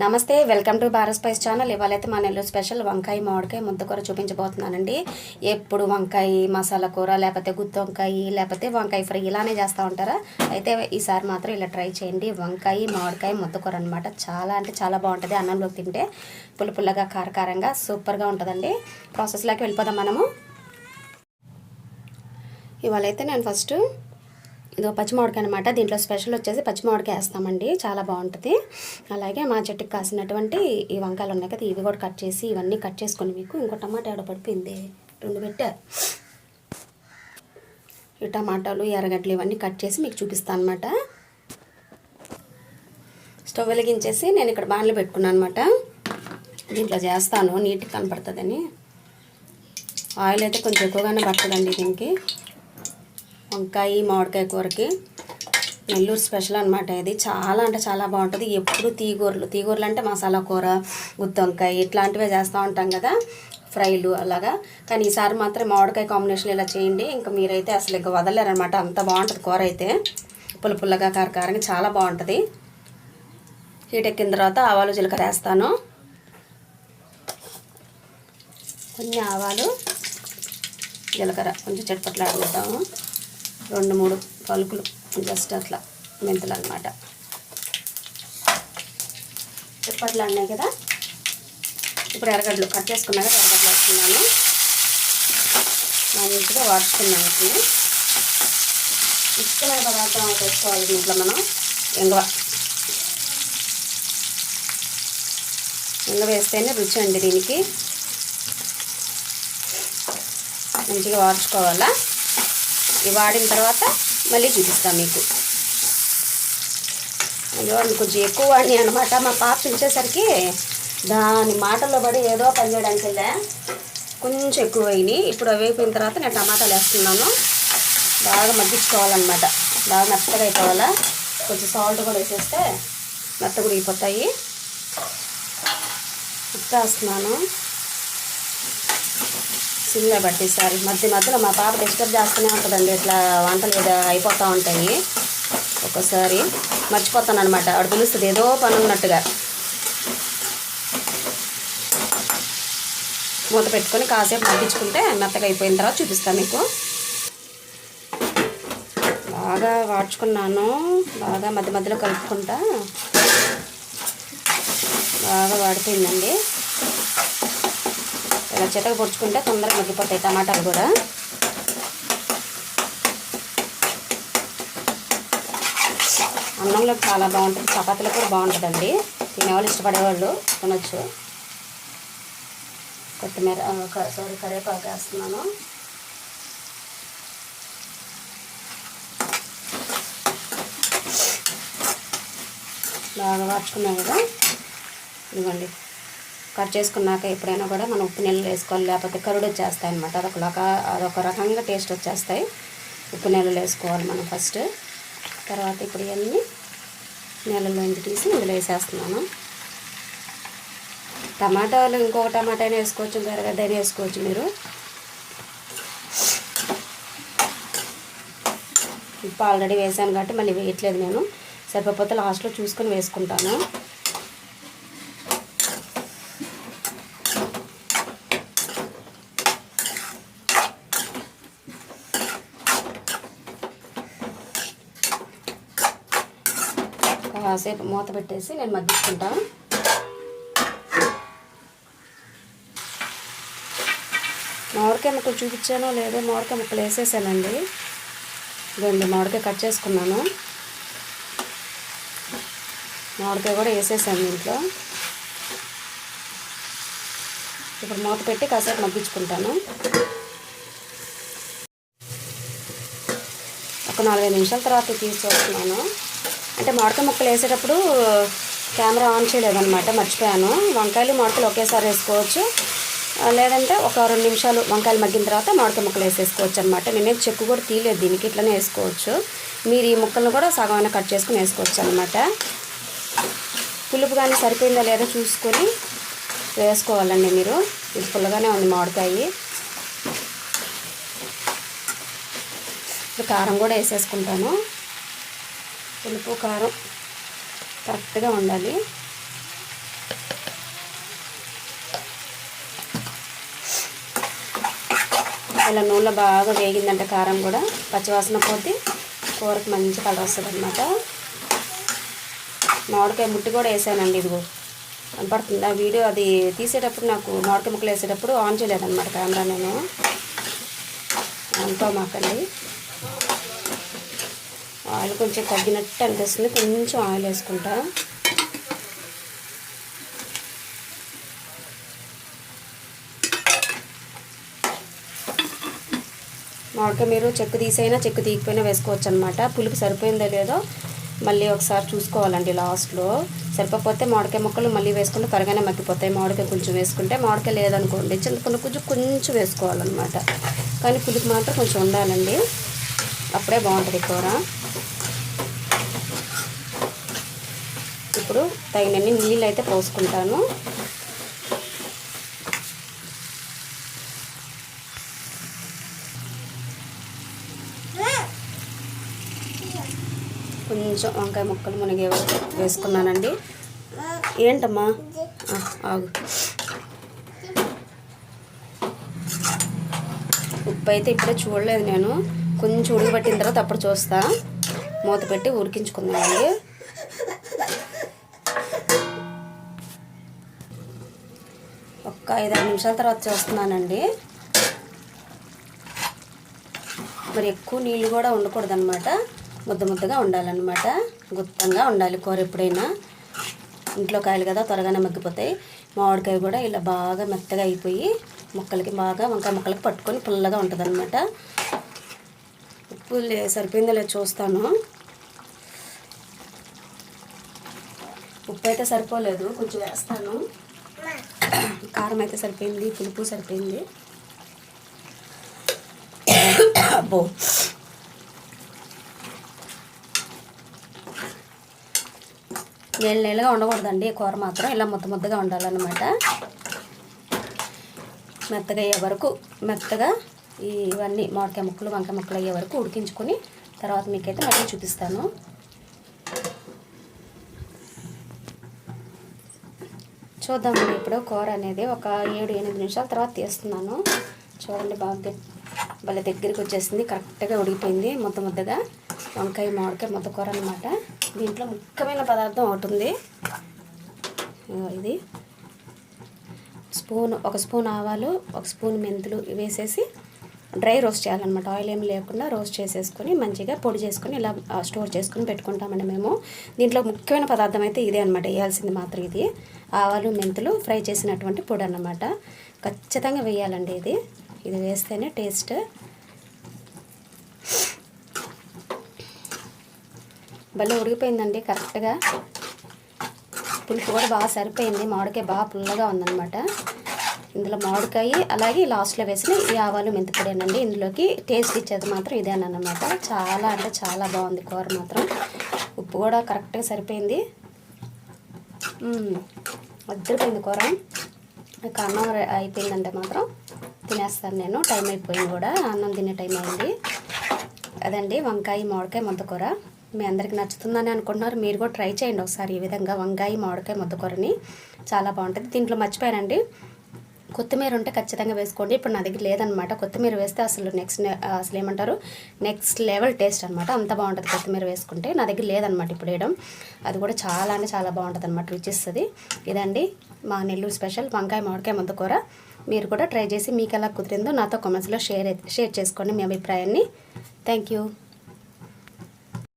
నమస్తే welcome to Bharat spice channel. ఇవాళైతే మా Nellore special వంకాయ మామిడికాయ ముద్దకూర చూపించబోతున్నానండి. ఎప్పుడు వంకాయ మసాలా కూర లేకపోతే గుత్తి వంకాయ లేకపోతే వంకాయ ఫ్రై ఇలానే చేస్తూ ఉంటారా? అయితే ఈసారి మాత్రం ఇలా ట్రై చేయండి. వంకాయ మామిడికాయ ముద్దకూర అనమాట చాలా అంటే చాలా బాగుంటుంది అన్నంలోకి తింటే. పుల్ల పుల్లగా కారకారంగా సూపర్గా ఉంటుందండి. ప్రాసెస్లోకి వెళ్ళిపోదాం మనము. ఇవాళైతే నేను ఫస్ట్ ఇది ఒక అనమాట దీంట్లో స్పెషల్ వచ్చేసి పచ్చిమామిడికాయ వేస్తామండి. చాలా బాగుంటుంది. అలాగే మా చెట్టుకి కాసినటువంటి ఈ వంకాయలు ఉన్నాయి కదా ఇవి కూడా కట్ చేసి ఇవన్నీ కట్ చేసుకొని మీకు ఇంకో టమాటా ఎవడ పడిపోయింది. రెండు పెట్టారు ఈ టమాటాలు ఎర్రగడ్డలు ఇవన్నీ కట్ చేసి మీకు చూపిస్తాను అనమాట స్టవ్ వెలిగించేసి నేను ఇక్కడ బాణలు పెట్టుకున్నాను అనమాట దీంట్లో చేస్తాను. నీట్గా కనపడుతుందని. ఆయిల్ అయితే కొంచెం ఎక్కువగానే పడుతుందండి దీనికి. వంకాయ మామిడికాయ కూరకి నెల్లూరు స్పెషల్ అనమాట ఇది. చాలా అంటే చాలా బాగుంటుంది. ఎప్పుడు తీగూరలు తీగూరలు అంటే మసాలా కూర గుత్తొంకాయ ఇట్లాంటివే చేస్తూ ఉంటాం కదా ఫ్రైలు అలాగా. కానీ ఈసారి మాత్రం మామిడికాయ కాంబినేషన్ ఇలా చేయండి. ఇంకా మీరైతే అసలు ఇంకా వదలరనమాట అంత బాగుంటుంది కూర అయితే. పుల్ల పుల్లగా కారకారంగా చాలా బాగుంటుంది. హీట్ ఎక్కిన తర్వాత ఆవాలు జీలకర్ర వేస్తాను. కొన్ని ఆవాలు జీలకర్ర కొంచెం చట్పట్లు రెండు మూడు పలుకులు. జస్ట్ అట్లా మెంతులు అనమాట చట్పట్లు అన్నాయి కదా? ఇప్పుడు ఎర్రగడ్డలు కట్ చేసుకున్నాక ఎర్రగడ్డలు వేస్తున్నాను. మంచిగా వాడుచుకున్నాను ఇప్పుడు. ఇష్టమైన పదార్థం వేసుకోవాలి దీంట్లో మనం. ఎంగవ. ఎంగ వేస్తేనే రుచి అండి దీనికి. మంచిగా వాడుచుకోవాలా ఇవి వాడిన తర్వాత మళ్ళీ చూపిస్తాను మీకు. అయ్యో కొంచెం ఎక్కువ వాడిని అనమాట మా పాప పిలిచేసరికి దాని మాటల్లో పడి ఏదో పని చేయడానికి వెళ్ళా. కొంచెం ఎక్కువ అయినాయి. ఇప్పుడు అవి అయిపోయిన తర్వాత నేను టమాటాలు వేస్తున్నాను. బాగా మగ్గించుకోవాలన్నమాట. బాగా మెత్తగా అయిపోవాలా? కొంచెం సాల్ట్ కూడా వేసేస్తే మెత్త కూడా అయిపోతాయి ఉప్పు వేస్తున్నాను. సిమ్లో పట్టేసారి మధ్య మధ్యలో మా పాప డిస్టర్బ్ చేస్తూనే ఉంటుందండి. ఇట్లా వంటలు ఏదో అయిపోతూ ఉంటాయి. ఒక్కోసారి మర్చిపోతాను అనమాట ఆవిడ పిలుస్తుంది ఏదో పని ఉన్నట్టుగా. మూత పెట్టుకొని కాసేపు మగ్గించుకుంటే మెత్తగా అయిపోయిన తర్వాత చూపిస్తాను మీకు. బాగా వాడ్చుకున్నాను. బాగా మధ్య మధ్యలో కలుపుకుంటా. బాగా వాడిపోయిందండి. ఇలా చితక పొడుచుకుంటే తొందరగా మగ్గిపోతాయి టమాటాలు కూడా. అన్నంలో చాలా బాగుంటుంది చపాతీలో కూడా బాగుంటుందండి. తినేవాళ్ళు ఇష్టపడేవాళ్ళు తినొచ్చు. కొత్తిమీర సారీ కరివేపాకు వేస్తున్నాను. బాగా వాచుకున్నాం కదా. ఇదిగోండి. కట్ చేసుకున్నాక ఎప్పుడైనా కూడా మనం ఉప్పు నీళ్ళు వేసుకోవాలి లేకపోతే కరుడు వచ్చేస్తాయి అనమాట అదొక రక అదొక రకంగా టేస్ట్ వచ్చేస్తాయి. ఉప్పు నీళ్ళు వేసుకోవాలి మనం ఫస్ట్. తర్వాత ఇప్పుడు ఇవన్నీ నీళ్ళలోంచి తీసి ఇందులో వేసేస్తున్నాను. టమాటాలు ఇంకొక టమాటా అయినా వేసుకోవచ్చు గరగడ్డ అయినా వేసుకోవచ్చు మీరు. ఇప్పుడు ఆల్రెడీ వేసాను కాబట్టి మళ్ళీ వేయట్లేదు నేను. సరిపోతే లాస్ట్లో చూసుకొని వేసుకుంటాను. కాసేపు మూత పెట్టేసి నేను మగ్గించుకుంటాను. మామిడికాయ ముక్కలు చూపించానో లేదో మామిడికాయ ముక్కలు వేసేసానండి. ఇదండి మామిడికాయ కట్ చేసుకున్నాను. మామిడికాయ కూడా వేసేసాను దీంట్లో ఇప్పుడు మూత పెట్టి కాసేపు మగ్గించుకుంటాను. ఒక నాలుగైదు నిమిషాల తర్వాత తీసి చూస్తున్నాను. అంటే మామిడికాయ ముక్కలు వేసేటప్పుడు uh, కెమెరా ఆన్ చేయలేదన్నమాట మర్చిపోయాను. వంకాయలు మామిడికాయలు ఒకేసారి వేసుకోవచ్చు. లేదంటే ఒక రెండు నిమిషాలు వంకాయలు మగ్గిన తర్వాత మామిడికాయ ముక్కలు వేసేసుకోవచ్చు అనమాట నేనే చెక్కు కూడా తీయలేదు దీనికి ఇట్లనే వేసుకోవచ్చు. మీరు ఈ ముక్కలను కూడా సగమైన కట్ చేసుకుని వేసుకోవచ్చు అనమాట పులుపు కానీ సరిపోయిందా లేదో చూసుకొని వేసుకోవాలండి మీరు. ఇది పుల్లగానే ఉంది మామిడికాయ. ఇప్పుడు కారం కూడా వేసేసుకుంటాను. పులుపు కారం కరెక్ట్గా ఉండాలి. ఇలా నూనె బాగా వేగిందంటే కారం కూడా. పచ్చివాసన పోతే కూరకు మంచి కలర్ వస్తుంది అనమాట మామిడికాయ ముట్టి కూడా వేసానండి ఇదిగో. కనపడుతుంది? ఆ వీడియో అది తీసేటప్పుడు నాకు మామిడికాయ ముక్కలు వేసేటప్పుడు ఆన్ చేయలేదన్నమాట కెమెరా నేను. అనుకోమాకండి ఆయిల్ కొంచెం తగ్గినట్టు అనిపిస్తుంది. కొంచెం ఆయిల్ వేసుకుంటా. మామిడికాయ మీరు చెక్కు తీసైనా చెక్కు తీయకపోయినా వేసుకోవచ్చు అనమాట పులుపు సరిపోయిందో లేదో మళ్ళీ ఒకసారి చూసుకోవాలండి లాస్ట్లో. సరిపోతే మామిడికాయ ముక్కలు మళ్ళీ వేసుకుంటే త్వరగానే మగ్గిపోతాయి. మామిడికాయ కొంచెం వేసుకుంటే మామిడికాయ లేదనుకోండి చింతపండు కొంచెం కొంచెం వేసుకోవాలన్నమాట. కానీ పులుపు మాత్రం కొంచెం ఉండాలండి. అప్పుడే బాగుంటుంది కూర. ఇప్పుడు తగినన్ని నీళ్ళు అయితే పోసుకుంటాను. కొంచెం వంకాయ ముక్కలు మునిగే వేసుకున్నానండి. ఏంటమ్మా? ఆగు. ఉప్పు అయితే ఇప్పుడే చూడలేదు నేను. కొంచెం ఉడకబెట్టిన తర్వాత అప్పుడు చూస్తా. మూత పెట్టి ఉడికించుకుందామండి. ఐదారు నిమిషాల తర్వాత చూస్తున్నానండి. మరి ఎక్కువ నీళ్ళు కూడా ఉండకూడదు అనమాట ముద్ద ముద్దగా ఉండాలన్నమాట. గుత్తంగా ఉండాలి కూర ఎప్పుడైనా. ఇంట్లో కాయలు కదా త్వరగానే మగ్గిపోతాయి. మామిడికాయ కూడా ఇలా బాగా మెత్తగా అయిపోయి ముక్కలకి బాగా వంకాయ ముక్కలకి పట్టుకొని పుల్లగా ఉంటుంది అనమాట ఉప్పు లే- సరిపోయిందో లేదు చూస్తాను. ఉప్పు అయితే సరిపోలేదు కొంచెం వేస్తాను. కారం అయితే సరిపోయింది పులుపు సరిపోయింది. అబ్బో. నీళ్ళ నీళ్ళగా ఉండకూడదండి కూర మాత్రం. ఇలా ముద్ద ముద్దగా ఉండాలన్నమాట. మెత్తగా అయ్యే వరకు మెత్తగా ఇవన్నీ మామిడికాయ ముక్కలు వంకాయ ముక్కలు అయ్యే వరకు ఉడికించుకొని తర్వాత మీకైతే మళ్ళీ చూపిస్తాను. చూద్దామండి. ఇప్పుడు కూర అనేది ఒక ఏడు ఎనిమిది నిమిషాల తర్వాత తీస్తున్నాను. చూడండి బాగా భలే దగ్గరికి వచ్చేసింది. కరెక్ట్గా ఉడికిపోయింది ముద్ద ముద్దగా. వంకాయ మామిడికాయ ముద్ద కూర అనమాట దీంట్లో ముఖ్యమైన పదార్థం ఒకటి ఉంది. ఇది స్పూన్ ఒక స్పూన్ ఆవాలు ఒక స్పూన్ మెంతులు వేసేసి డ్రై రోస్ట్ చేయాలన్నమాట. ఆయిల్ ఏమి లేకుండా రోస్ట్ చేసేసుకొని మంచిగా పొడి చేసుకొని ఇలా స్టోర్ చేసుకొని పెట్టుకుంటామండి మేము. దీంట్లో ముఖ్యమైన పదార్థం అయితే ఇదే అనమాట వేయాల్సింది మాత్రం ఇది. ఆవాలు మెంతులు ఫ్రై చేసినటువంటి పొడి అన్నమాట ఖచ్చితంగా వేయాలండి ఇది. ఇది వేస్తేనే టేస్ట్. భలే ఉడికిపోయిందండి కరెక్ట్గా. పులుపు కూడా బాగా సరిపోయింది. మామిడికాయ బాగా పుల్లగా ఉందన్నమాట. ఇందులో మామిడికాయ అలాగే లాస్ట్లో వేసిన ఈ ఆవాలు మెంతిపొడేనండి ఇందులోకి టేస్ట్ ఇచ్చేది మాత్రం ఇదేనమాట చాలా అంటే చాలా బాగుంది కూర మాత్రం. ఉప్పు కూడా కరెక్ట్గా సరిపోయింది. వద్దరిపోయింది కూర. ఇక అన్నం అయిపోయిందంటే మాత్రం తినేస్తాను నేను. టైం అయిపోయింది కూడా. అన్నం తినే టైం అయింది. అదండి వంకాయ మామిడికాయ ముద్దకూర మీ అందరికి నచ్చుతుందని అనుకుంటున్నారు. మీరు కూడా ట్రై చేయండి ఒకసారి ఈ విధంగా వంకాయ మామిడికాయ ముద్దకూరని చాలా బాగుంటుంది. దీంట్లో మర్చిపోయానండి. కొత్తిమీర ఉంటే ఖచ్చితంగా వేసుకోండి. ఇప్పుడు నా దగ్గర లేదనమాట కొత్తిమీర వేస్తే అసలు నెక్స్ట్ అసలు ఏమంటారు? నెక్స్ట్ లెవెల్ టేస్ట్ అనమాట అంత బాగుంటుంది కొత్తిమీర వేసుకుంటే. నా దగ్గర లేదనమాట ఇప్పుడు వేయడం. అది కూడా చాలా అంటే చాలా బాగుంటుంది అనమాట రుచిస్తుంది. ఇదండి మా నెల్లూరు స్పెషల్ వంకాయ మామిడికాయ ముద్దకూర మీరు కూడా ట్రై చేసి మీకు ఎలా కుదిరిందో నాతో కామెంట్స్లో షేర్ షేర్ చేసుకోండి మీ అభిప్రాయాన్ని. Thank you